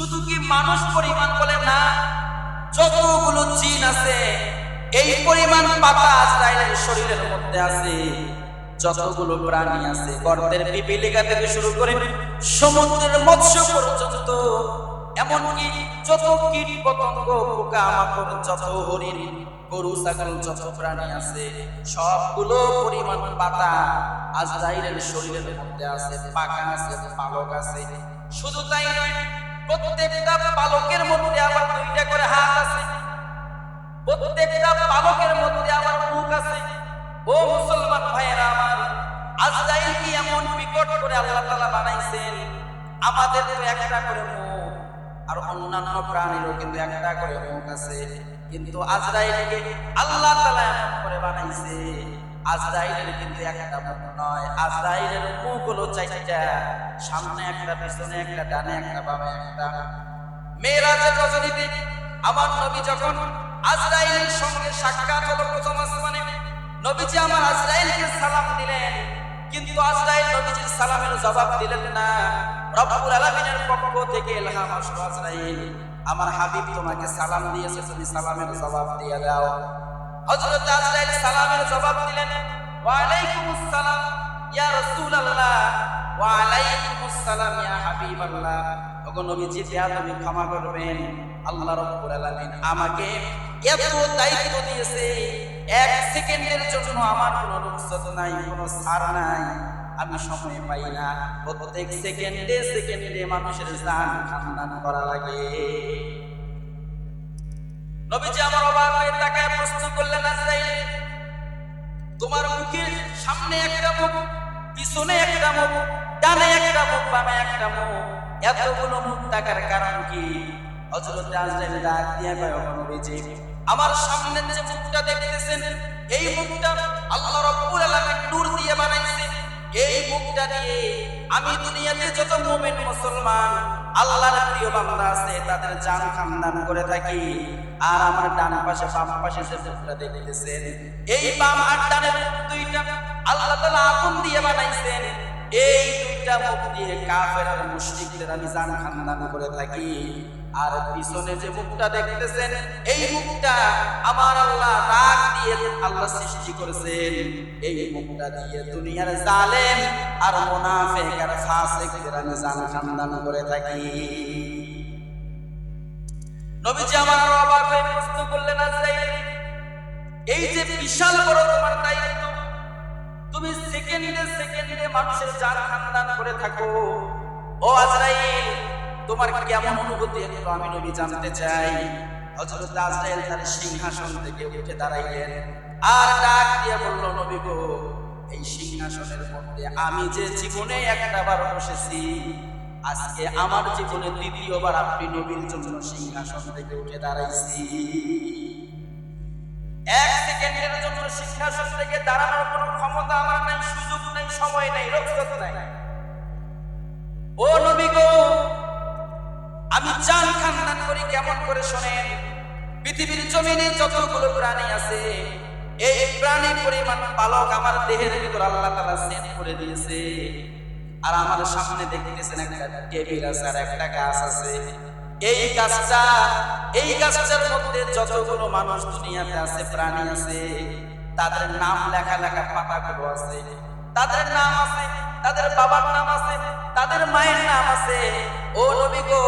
শুধু কি মানুষ পরিমাণ বলে না, যতগুলো জিন আছে, এই পরিমাণ পাতা আজরাইলের শরীরের মধ্যে আছে, যতগুলো প্রাণী আছে, গর্তের পিপিলিকা থেকে শুরু করে সমুদ্রের মৎস্য পর্যন্ত, এমনকি যত কীট পতঙ্গ পোকা মাকড় যত হরিণ, গরু, ছাগল, যত প্রাণী আছে, সবগুলো পরিমাণ পাতা আজরাইলের শরীরের মধ্যে আছে, পাকা আছে, পালক আছে। শুধু তাই নয় প্রত্যেকটা পালকের মধ্যে আবার দুইটা করে হাত আছে। প্রত্যেকটা পালকের মধ্যে আবার মুখ আছে। ও মুসলমান ভাইয়েরা আমার, আজরাইল কি এমন বিকট করে আল্লাহ তাআলা বানাইছেন? আমাদের তো একটা করে মুখ, আর অন্যান্য প্রাণীরও কিন্তু একটা করে মুখ আছে। কিন্তু আজরাইলকে আল্লাহ তাআলা এমন করে বানাইছে। আজরাইলের কিন্তু একটা মুখ নয়, আজরাইলের মুখ হলো চারটা, সামনে একটা, পিছনে একটা, ডানে একটা, বামে একটা। মেয়েরাজের রজনীতে আমার নবী যখন আজরাইলের সঙ্গে সাক্ষাৎ হলো প্রথম আসমানে, নবীজি আমার আজরাইলকে সালাম দিলেন। কিন্তু আজরাইল নবীজির সালামের জবাব দিলেন না। রব্বুল আলামিনের পক্ষ থেকে ইলহাম আসলো আজরাইল। আমার হাবিব তোমাকে সালাম দিয়েছে, তুমি সালামের জবাব দিয়ে দাও। হযরত আজরাইল সালামের জবাব দিলেন ওয়া আলাইকুমুস সালাম ইয়া রাসূলুল্লাহ ওয়া আলাইকুমুস সালাম ইয়া হাবিবাল্লাহ। ওগো নবীজি দেয়া তুমি ক্ষমা করবেন। আল্লাহ রাব্বুল আলামিন আমাকে এত দায়িত্ব দিয়েছে, এক সেকেন্ডের জন্য আমার কোনো রুখসত নাই, কোনো ছাড় নাই। আমি সময় পাই না। প্রত্যেক সেকেন্ডে সেকেন্ডে মানুষের জান খানদান করা লাগে। নবীজি আমার অবাক হয়ে তাকায় প্রশ্ন করলেন, আজরাইল, তোমার মুখের সামনে একটা মুখ, পিছনে একটা মুখ, ডানে একটা মুখ, বামে একটা মুখ, এতগুলো মুখ থাকার কারণ কি? হযরত আজরাইল ডাক দিয়ে কয় নবীজি, আমার সামনে যে মুখটা দেখতেছেন, এই মুখটা আল্লাহ রাব্বুল আলামিন নূর দিয়ে বানাইছে। এই মুখটা দিয়ে আমি দুনিয়াতে যত মুমিন মুসলমান আল্লাহর প্রিয় বান্দা আছে, তাদের জান খানদান করে থাকি। আর আমার ডান পাশে, বাম পাশে যে মুখটা দেখতেছেন, এই বাম আর ডানের দুইটা আল্লাহ তাআলা আগুন দিয়ে বানাইছেন। এই দুইটা মুখ দিয়ে কাফের আর মুশরিকদের আমি জান খানদান করে থাকি। আর পিছনে যে মুখটা দেখতেছেন, এই মুখটা আমার আল্লাহ রাগ দিয়ে আল্লাহ সৃষ্টি করেছেন। এই মুখটা দিয়ে দুনিয়ার জালেম আর মুনাফিক আর ফাসিকদের আমি জান খানদান করে থাকি। নবীজি আমার হয়ে প্রশ্ন করলেন এই যে বিশাল বড় তোমার দায়িত্ব তুমি সেকেন্ডে সেকেন্ডে মানুষের জান খানদান করে থাকো। ও আজরাইল, তোমার কেমন অনুভূতি একটু আমি নবী জানতে চাই? হযরত আজরাইল তার সিংহাসন থেকে উঠে দাঁড়াইলেন। আর ডাক দিয়ে বলল, নবী গো, এই সিংহাসনের মধ্যে আমি যে জীবনে বসেছি, আজকে আমার জীবনে দ্বিতীয়বার আপনি নবীর জন্য সিংহাসন থেকে উঠে দাঁড়াইছি। এক সেকেন্ডের জন্য সিংহাসন থেকে দাঁড়ানোর কোনো ক্ষমতা আমার নাই, সুযোগ নাই, সময় নাই, রক্ষত নাই। ও নবী গো, আমি চান খানদান করি কেমন করে শোনেন? পৃথিবীর জমিনে যতগুলো প্রাণী আছে, এই প্রাণীর পরিমাণ পালক আমার দেহের ভিতর আল্লাহ তাআলা সেট করে দিয়েছে। আর আমার সামনে দেখতেছেন একটা টেবিল আছে আর একটা গাছ আছে। এই গাছটা, এই গাছটার মধ্যে যতগুলো মানুষ দুনিয়াতে আছে, প্রাণী আছে তাদের নাম লেখা লেখা পাতাগুলো আছে। তাদের নাম আছে, তাদের বাবার নাম আছে, তাদের মায়ের নাম আছে। ও নবী গো,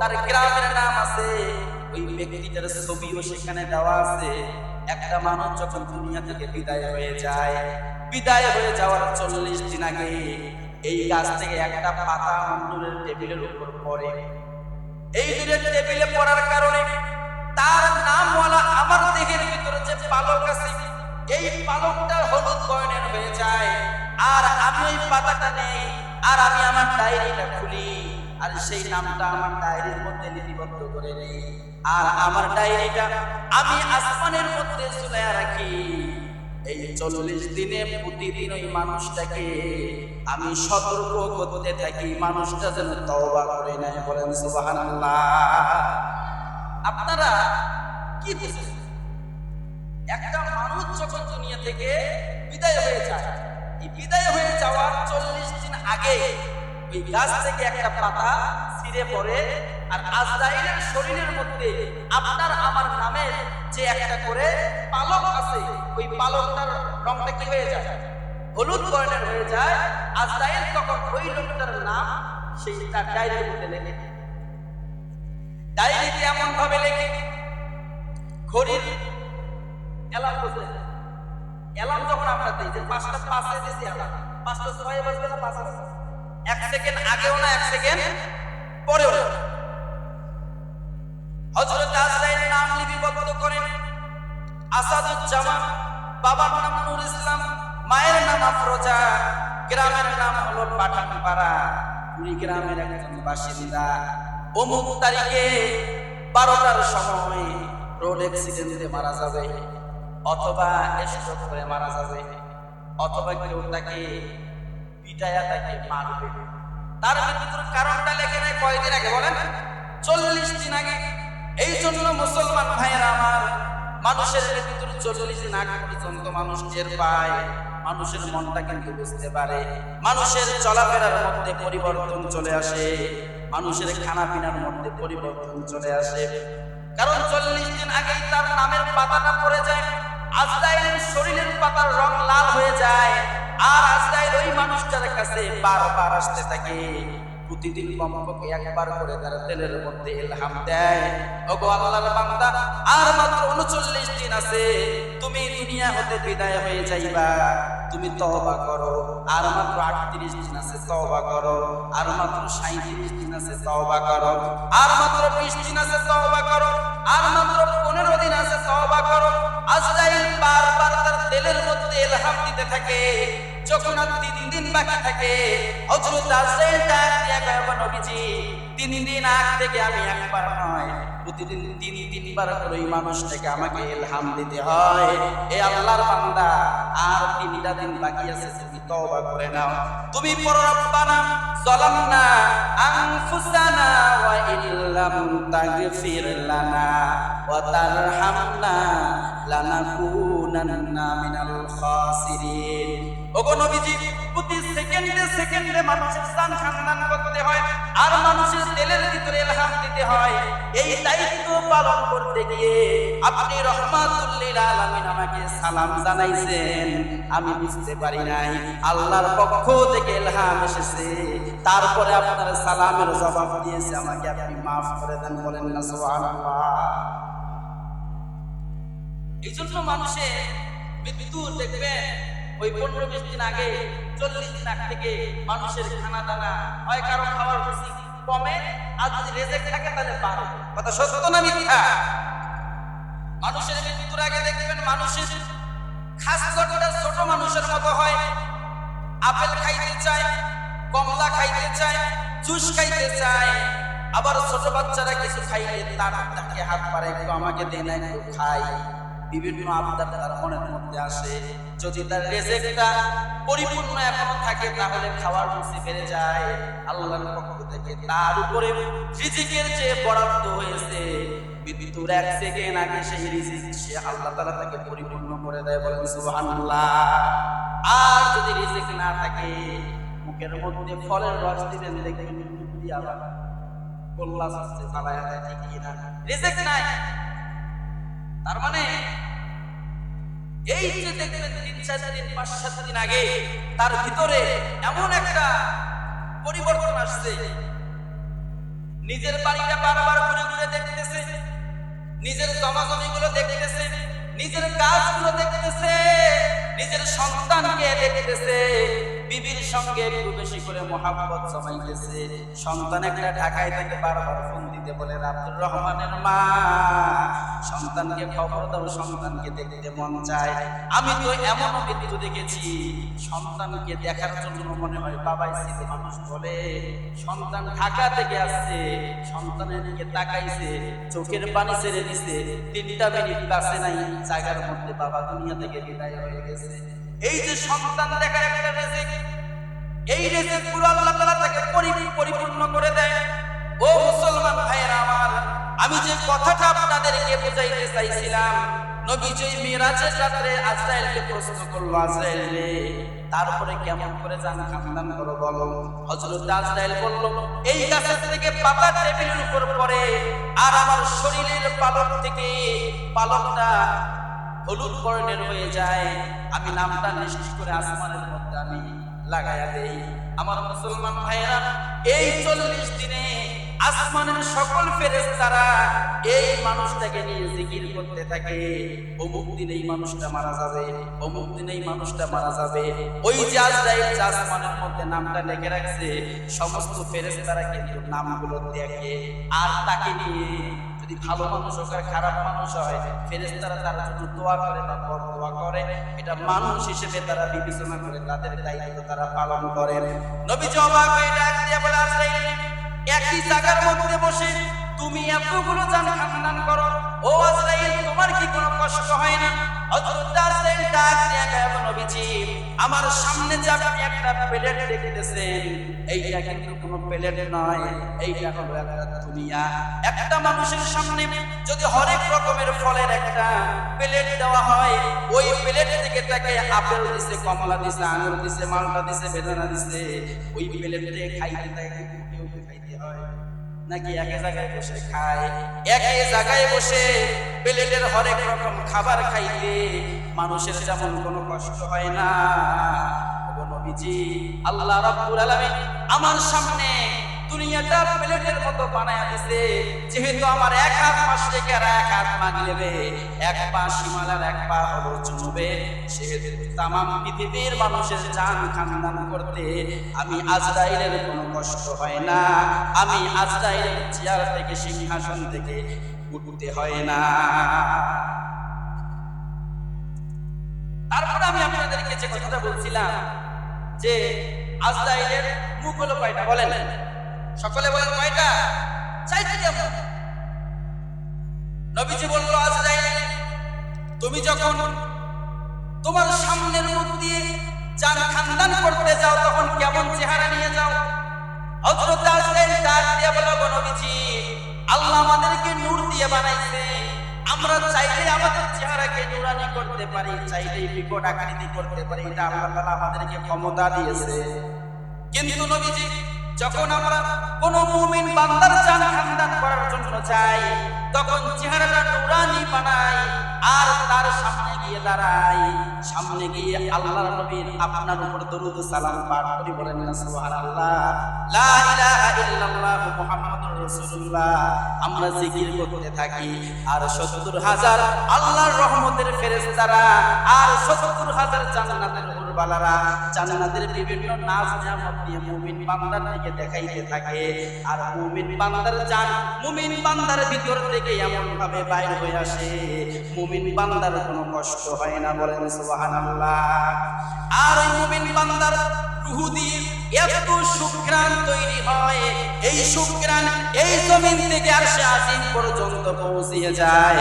তার গ্রামের নাম আছে। ওই ব্যক্তিটার ছবিও সেখানে দেওয়া আছে। একটা মানুষ যখন দুনিয়া থেকে বিদায় হয়ে যায়, বিদায় হয়ে যাওয়ার চল্লিশ দিন আগে এই গাছ থেকে একটা পাতা মন্দিরের টেবিলের উপর পড়ে। এই দূরের টেবিলে পড়ার কারণে তার নাম নামওয়ালা আমার দেহের ভিতরে যে পালক আছে এই পালকটা হলুদ বর্ণের হয়ে যায়। আর আমি ওই পাতাটা নেই, আর আমি আমার ডায়েরিটা খুলি, আর সেই নামটা আমার ডায়েরির মধ্যে লিপিবদ্ধ করে নেই। আর আমার ডায়েরিটা আমি আসমানের মধ্যে ঝুলাইয়া রাখি। এই চল্লিশ দিনে প্রতিদিন ওই মানুষটাকে আমি সতর্ক করতে থাকি, মানুষটা যেন তওবা করে নেয়, বলেন সুবহানাল্লাহ। আপনারা কি বুঝেন একটা মানুষ যখন দুনিয়া থেকে বিদায় হয়ে যায়, এই বিদায় হয়ে যাওয়ার চল্লিশ দিন আগে ওই গাছ থেকে একটা পাতা ছিঁড়ে পড়ে আর আজরাইলের শরীরের মধ্যে আপনার আমার নামের যে একটা করে পালক আছে, ওই পালকটার রংটা কি হয়ে যায়? হলুদ বর্ণের হয়ে যায়। আজরাইল তখন ওই লোকটার নাম সেই তার ডায়েরির মধ্যে লেখে। ডায়েরিতে এমন ভাবে লেখে, ঘড়ির অ্যালার্ম বসে অ্যালার্ম যখন আমরা দিই পাঁচটা পাঁচে দিয়েছি অ্যালার্ম পাঁচটা ছয় বাজবে না, পাঁচ এক সেকেন্ড আগেও না, এক সেকেন্ড পরেও না। হযরত আজরাইল নাম লিপিবদ্ধ করেন। আসাদুজ্জামান, বাবার নাম নূর ইসলাম, মায়ের নাম আফরোজা, গ্রামের নাম হলো পাঠানপাড়া। কুড়ি গ্রামের একজন বাসিন্দা। অমুক তারিখে বারোটার সময় রোড অ্যাক্সিডেন্টে মারা যাবে। অথবা স্ট্রোক করে মারা যাবে। অথবা কেউ তাকে পিটায়া তাকে মারবে। তার মৃত্যুর কারণটা লেখে নেয় কয়দিন আগে, বলেন। চল্লিশ দিন আগে। এই জন্য মুসলমান ভাইয়েরা আমার, মানুষের মৃত্যুর চল্লিশ দিন আগে পর্যন্ত মানুষ টের পায়। মানুষের মনটা কিন্তু বুঝতে পারে। মানুষের চলাফেরার মধ্যে পরিবর্তন চলে আসে। মানুষের খানা পিনার মধ্যে পরিবর্তন চলে আসে। কারণ চল্লিশ দিন আগেই তার নামের পাতাটা পড়ে যায়। আজরাইল শরীরের পাতার রং লাল হয়ে যায়, আর আজরাইল ওই মানুষটার কাছে বারবার আসতে থাকে। প্রতিদিন কমপক্ষে একবার করে তার তেলের মধ্যে ইলহাম দেয়। ওগো আল্লাহর বান্দা, আর মাত্র উনচল্লিশ দিন আছে, তুমি দুনিয়া হতে বিদায় হয়ে যাইবা। তুমি তওবা করো, আর মাত্র আটত্রিশ দিন আছে তওবা করো। আর মাত্র সাঁত্রিশ দিন আছে তওবা করো। আর মাত্র বিশ দিন আছে তওবা করো। আর মাত্র পনেরো দিন আছে তওবা করো। আজরাইল বারবার তার তেলের মধ্যে ইলহাম দিতে থাকে। যখন আর তিন দিন বাকি থাকে, হযরত আজরাইল ডাক দিয়া কয় নবীজি, তিন দিন আগ থেকে আমি একবার নয়, প্রতিদিন তিন, তিনবার করে ওই মানুষটাকে আমাকে ইলহাম দিতে হয়। এ আল্লাহর বান্দা, আর তিনটা দিন বাকি আছে, তুমি তওবা করে নাও। তুমি পর আনফুসানা ওয়া ইল্লাম তাগফির লানা ওয়া তারহামনা লানাকুনান্না মিনাল খাসিরিন ওগো নবীজি প্রতি সেকেন্ডে সেকেন্ডে মানুষের জান খানদান করতে হয়, আর মানুষের তেলের ভিতরে ইলহাম দিতে হয়। এই দায়িত্ব পালন করতে গিয়ে আপনি রহমাতুল্লিল আমাকে সালাম জানাইছেন। আমি বুঝতে পারি নাই, আল্লাহর পক্ষ থেকে ইলহাম এসেছে। তারপরে আপনার সালামের জবাব দিয়েছে আমাকে, আপনি মাফ করে দেন, বলেন না, সুবহানাল্লাহ। এই জন্য মানুষের মৃত্যু দেখবেন ওই পনেরো বিশ দিন আগে চল্লিশ দিন আগ থেকে মানুষের খানা দানা, হয় কারও খাওয়ার রুচি কমে, আর যদি রেজেক থাকে তাহলে বাড়ে। কথা সত্য না মিথ্যা? মানুষের মৃত্যুর আগে দেখবেন মানুষের খাস গঠনটা ছোট মানুষের মতো হয়। আপেল খাইতে চায়, কমলা খাইতে চায়, জুস খাইতে চায়। আবার ছোট বাচ্চারা কিছু খাইলে তার তাকে হাত পারে আমাকে দে না, একটু খাই। বিভিন্ন আবদার তার মনের মধ্যে আসে। যদি তার রেজেকটা পরিপূর্ণ এখনও থাকে, তাহলে খাওয়ার রুচি বেড়ে যায়। আল্লাহর পক্ষ থেকে তার উপরে রিজিকের যে বরাদ্দ হয়েছে, মৃত্যুর এক সেকেন্ড আগে সেই রিজিক সে আল্লাহ তাআলা তাকে পরিপূর্ণ করে দেয় বলেন, সুবহানাল্লাহ। আর যদি রিজিক না থাকে মুখের মধ্যে ফলের রস দিবেন, দেখবেন আবার গোল্লা আসছে চালায়া দেয় ঠিক কিনা রিজিক নাই। তার মানে এই যে দেখবেন তিন চার দিন, পাঁচ সাত দিন আগে, তার ভিতরে এমন একটা পরিবর্তন আসছে। নিজের বাড়িটা বারবার ঘুরে ঘুরে দেখতেছে, নিজের জমাজমি গুলো দেখতেছে, নিজের কাজগুলো দেখতেছে, নিজের সন্তানকে দেখতেছে। বিবির সঙ্গে একটু বেশি করে মহাব্বত জমাইতেছে। সন্তান একটা ঢাকায় থেকে বারবার ফোন দিতে বলে আব্দুর রহমানের মা, সন্তানকে খবর দাও, সন্তানকে দেখতে মন চায়। আমি তো এমন মৃত্যু দেখেছি, সন্তানকে দেখার জন্য মনে হয় বাবাই ছিল মানুষ বলে, সন্তান ঢাকা থেকে আসছে, সন্তানের দিকে তাকাইছে, চোখের পানি ছেড়ে দিছে, তিনটা মিনিট বাসে নাই, জায়গার মধ্যে বাবা দুনিয়া থেকে বিদায় হয়ে গেছে। এই যে সন্তান দেখার একটা রেজেক, এই রেজেক পুরো আল্লাহ তাআলা তাকে পরিপূর্ণ করে দেয়। ও মুসলমান ভাইয়েরা আমার, আমি যে কথাটা আপনাদেরকে বোঝাইতে চাইছিলাম, নবীজি মিরাজের রাত্রে আজরাইলকে প্রশ্ন করল, আজরাইল তারপরে কেমন করে জান খানদান করো বলো? হযরত আজরাইল বলল, এই গাছের থেকে পাতা টেবিলের উপর পড়ে, আর আমার শরীরের পালক থেকে পালকটা হলুদ বর্ণের হয়ে যায়। আমি নামটা নিশ্চিত করে আসমানের মধ্যে আমি লাগাইয়া দেই। আমার মুসলমান ভাইয়েরা, এই চল্লিশ দিনে আসমানের সকল ফেরেস তারা এই মানুষটাকে নিয়ে জিকির করতে থাকে। অমুক দিন এই মানুষটা মারা যাবে, অমুক দিন এই মানুষটা মারা যাবে। ওই যে আজরাইল যে আসমানের মধ্যে নামটা লিখে রাখছে, সমস্ত ফেরেশতারা কিন্তু নামগুলো দেখে আর তাকে নিয়ে যদি ভালো মানুষ হোক আর খারাপ মানুষ হয় ফেরেস্তারা তার জন্য দোয়া করে বা বড় দোয়া করে, এটা মানুষ হিসেবে তারা বিবেচনা করে, তাদের দায়িত্ব তারা পালন করেন নবী জবাব ডাক দিয়ে বলে আসলে একই জায়গার মধ্যে বসে তুমি এতগুলো জান খানদান করো। ও আজরাইল তোমার কি কোনো কষ্ট হয় না? হযরত আজরাইল ডাক দিয়ে কয়, নবীজি আমার সামনে যে আপনি একটা প্লেট দেখতেছেন এইটা কিন্তু কোনো প্লেট নয় এইটা হলো একটা দুনিয়া। একটা মানুষের সামনে যদি হরেক রকমের ফলের একটা প্লেট দেওয়া হয় ওই প্লেট থেকে তাকে আপেল দিছে কমলা দিছে আঙুর দিছে মালটা দিছে বেদানা দিছে ওই প্লেটে খাইতে তাকে নাকি এক জায়গায় বসে খায়? এক জায়গায় বসে প্লেটের হরেক রকম খাবার খাইলে মানুষের যেমন কোনো কষ্ট হয় না। নবীজি, আল্লাহ রাব্বুল আলামিন আমার সামনে দুনিয়াটা প্লেটের মতো বানায়া দিছে। যেহেতু আমার এক হাত মাসরিকে আর এক হাত মাগরিবে এক পা শিমালার এক পা হলো জুনুবে সেহেতু তামাম পৃথিবীর মানুষের জান খানদান করতে আমি আজরাইলের কোনো কষ্ট হয় না। আমি আজরাইলের চেয়ার থেকে, সিংহাসন থেকে উঠতে হয় না। তারপরে আমি আপনাদেরকে যে কথাটা বলছিলাম, যে আজরাইলের মুখ হলো কয়টা বলেন। সকলে বলেন কয়টা? কেমন নবীজি বলল আজরাইল তুমি যখন তোমার সামনের মুখ দিয়ে চান খানদান করতে যাও, তখন কেমন চেহারা নিয়ে যাও? হযরত আজরাইল ডাক দিয়ে বলল, "গো নবীজি, আল্লাহ আমাদেরকে নূর দিয়ে বানাইছে। আমরা চাইলে আমাদের চেহারাকে নুরানি করতে পারি, চাইলে বিকট আকৃতি করতে পারি, এটা আল্লাহ আমাদেরকে ক্ষমতা দিয়েছে। কিন্তু নবীজি যখন আমরা কোন মুমিন বান্দার জান খানদান করার জন্য যাই, তখন চেহারাটা নুরানি বানাই আর তার সামনে গিয়ে দাঁড়াই। সামনে গিয়ে আল্লাহর নবীর আপনার উপর দরুদ সালাম পাঠ করি, বলেন না সুবহানাল্লাহ। লা ইলাহা ইল্লাল্লাহ মুহাম্মাদুর রাসূলুল্লাহ। আমরা জিকির করতে থাকি আর 70 হাজার আল্লাহর রহমতের ফেরেশতারা আর 70 হাজার জান্নাতের উপরবালারা জান্নাতের বিভিন্ন নাচ নিয়ামত দিয়ে মুমিন বান্দার দিকে দেখাইতে থাকে। আর মুমিন বান্দার জান মুমিন বান্দার ভিতর থেকে এমন ভাবে বাইর হয়ে আসে, মুমিন বান্দার কোনো কষ্ট হয় না বলেন সুবহানাল্লাহ। আর ওই মুমিন বান্দার রুহু দিয়ে এত সুগ্রাণ তৈরি হয়, এই সুগ্রাণ এই জমিন থেকে আর সে আজিম পর্যন্ত পৌঁছিয়ে যায়।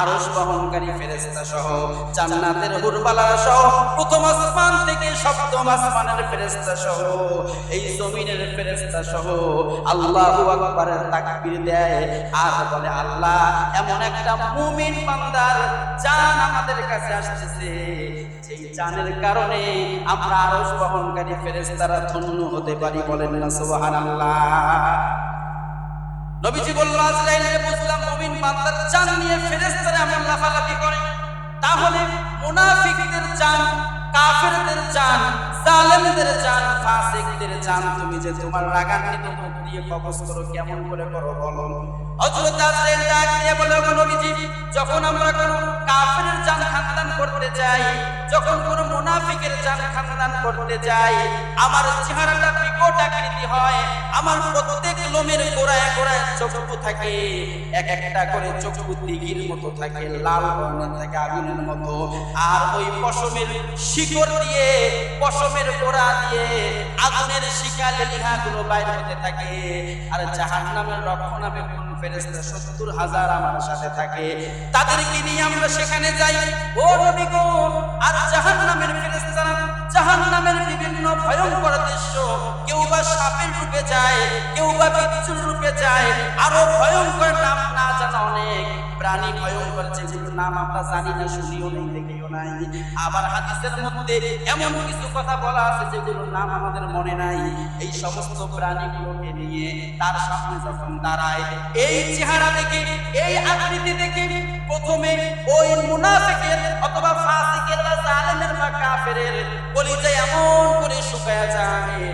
আরশ বহনকারী ফেরেশতা সহ, জান্নাতের হুরবালা সহ, প্রথম আসমান থেকে সপ্তম আসমানের ফেরেশতা সহ, এই জমিনের ফেরেশতা সহ আল্লাহু আকবারের তাকবীর দেয়। আর বলে, আল্লাহ, এমন একটা মুমিন বান্দার জান আমাদের কাছে আসতেছে যেই জানের কারণে আমরা আরশ বহনকারী ফেরেশতারা ধন্য হতে পারি বলেন না, সুবহানাল্লাহ। নবীজি বলল আজরাইলকে বুঝলাম মুমিন বান্দার চান নিয়ে ফেরেশতারা এমন লাফালাফি করে। তাহলে মুনাফিকদের চান কাফেরদের জান জালেমদের জান, ফাসিকদের জান, তুমি যে তোমার রাগান্বিত মুখ দিয়ে কবজ করো, কেমন করে করো বলো? হযরত আজরাইল ডাক দিয়ে বলে "গো নবীজি, যখন আমরা কোন কাফেরের জান খানদান করতে যাই, যখন কোন মুনাফিকের জান খানদান করতে যাই, আমার চেহারাটা বিকট আকৃতি হয়, আমার প্রত্যেক লোমের গোড়ায় গোড়ায় চক্ষু থাকে, এক একটা করে চক্ষু দিঘির মতো থাকে, লাল বর্ণের থাকে, আগুনের মতো। আর ওই পশমের শিকড় দিয়ে পশমের গোড়া দিয়ে আগুনের শিকার লিহাগুলো বাইর হতে থাকে। আর জাহান্নামের রক্ষণাবেক্ষণ ফেরেস্তা সত্তর হাজার আমার সাথে থাকে। তাদেরকে নিয়ে আমরা সেখানে যাই। ও নবী আর জাহান্নামের ফেরেশতারা জাহান্নামের বিভিন্ন ভয়ঙ্কর দৃশ্য, কেউ বা সাপের রূপে যায়, কেউ বা বিচ্ছুর রূপে যায়, আরও ভয়ঙ্কর নাম না জানা অনেক। প্রাণী ভয়ঙ্কর যেগুলো নাম আমরা জানি না, শুনিও নেই, দেখিও নাই। আবার হাদিসের মধ্যে এমন কিছু কথা বলা আছে যেগুলোর নাম আমাদের মনে নাই। এই সমস্ত প্রাণীগুলোকে নিয়ে তার সামনে যখন দাঁড়ায়, এই চেহারা দেখে, এই আকৃতি দেখে, প্রথমে ওই মুনাফিকের কাফেরের কলিজা এমন করে শুকায়া যায়,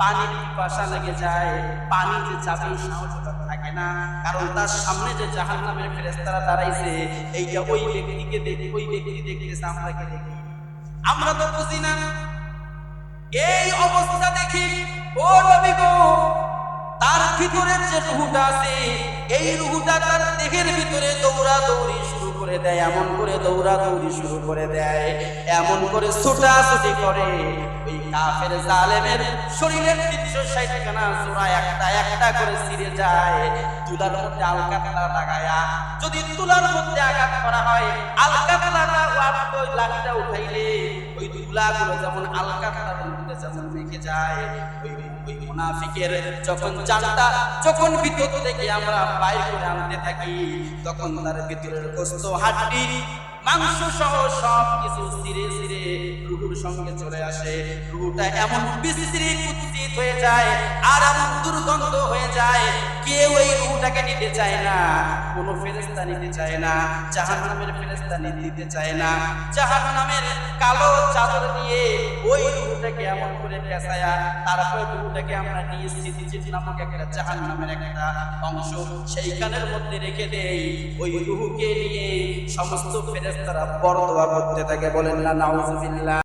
পানির পিপাসা লেগে যায় পানি যাবে সাহসটা থাকে না। কারণ তার সামনে যে জাহান্নামের ফেরেশতারা দাঁড়াইছে, এইটা ওই ব্যক্তিকে দেখি, ওই ব্যক্তি দেখতেছে আমরাকে দেখি? আমরা তো বুঝি না। এই অবস্থা দেখি, ও নবী গো, তার ভিতরের যে রুহুটা আছে, এই রুহুটা তার দেহের ভিতরে দৌড়া দৌড়ি করে দেয়, এমন করে দৌড়া দৌড়ি শুরু করে দেয়, এমন করে ছোটাছুটি করে। ওই কাফের জালেমের শরীরের তিনশো ষাট খানা জোড়া একটা একটা করে ছিঁড়ে যায়। তুলার মধ্যে আলকাতলা লাগায়া, যদি তুলার মধ্যে আঘাত করা হয়, আলকাতলাটা ওই লাঠিটা উঠাইলে, ওই তুলাগুলো যেমন আলকাতলার মধ্যে যেমন মেখে যায়, ওই ওই মুনাফিকের যখন জানটা যখন ভিতর থেকে আমরা বাইর করে আনতে থাকি, তখন তার ভিতরের গোস্ত, হাড্ডি মাংস সহ সব কিছু সিরে সিরে রুহুর সঙ্গে চলে আসে। রুহুটা এমন কুৎসিত হয়ে যায় আর এমন দুর্গন্ধ হয়ে যায়, কেউ রুহুটাকে নিতে চায় না। কোনো ফেরেস্তা নিতে চায় না, জাহান্নামের ফেরেস্তা নিতে চায় না। জাহান্নামের কালো চাদর দিয়ে ওই রুহুটাকে এমন করে পেঁচায়া তারপরে রুহুটাকে আমরা নিয়ে সিদ্দিজিৎ নামক একটা জাহান্নামের একটা অংশ। সেইখানের মধ্যে রেখে দেই। ওই রুহুকে নিয়ে সমস্ত ফেরেস্তারা বরদোয়া করতে থাকে। বলেন না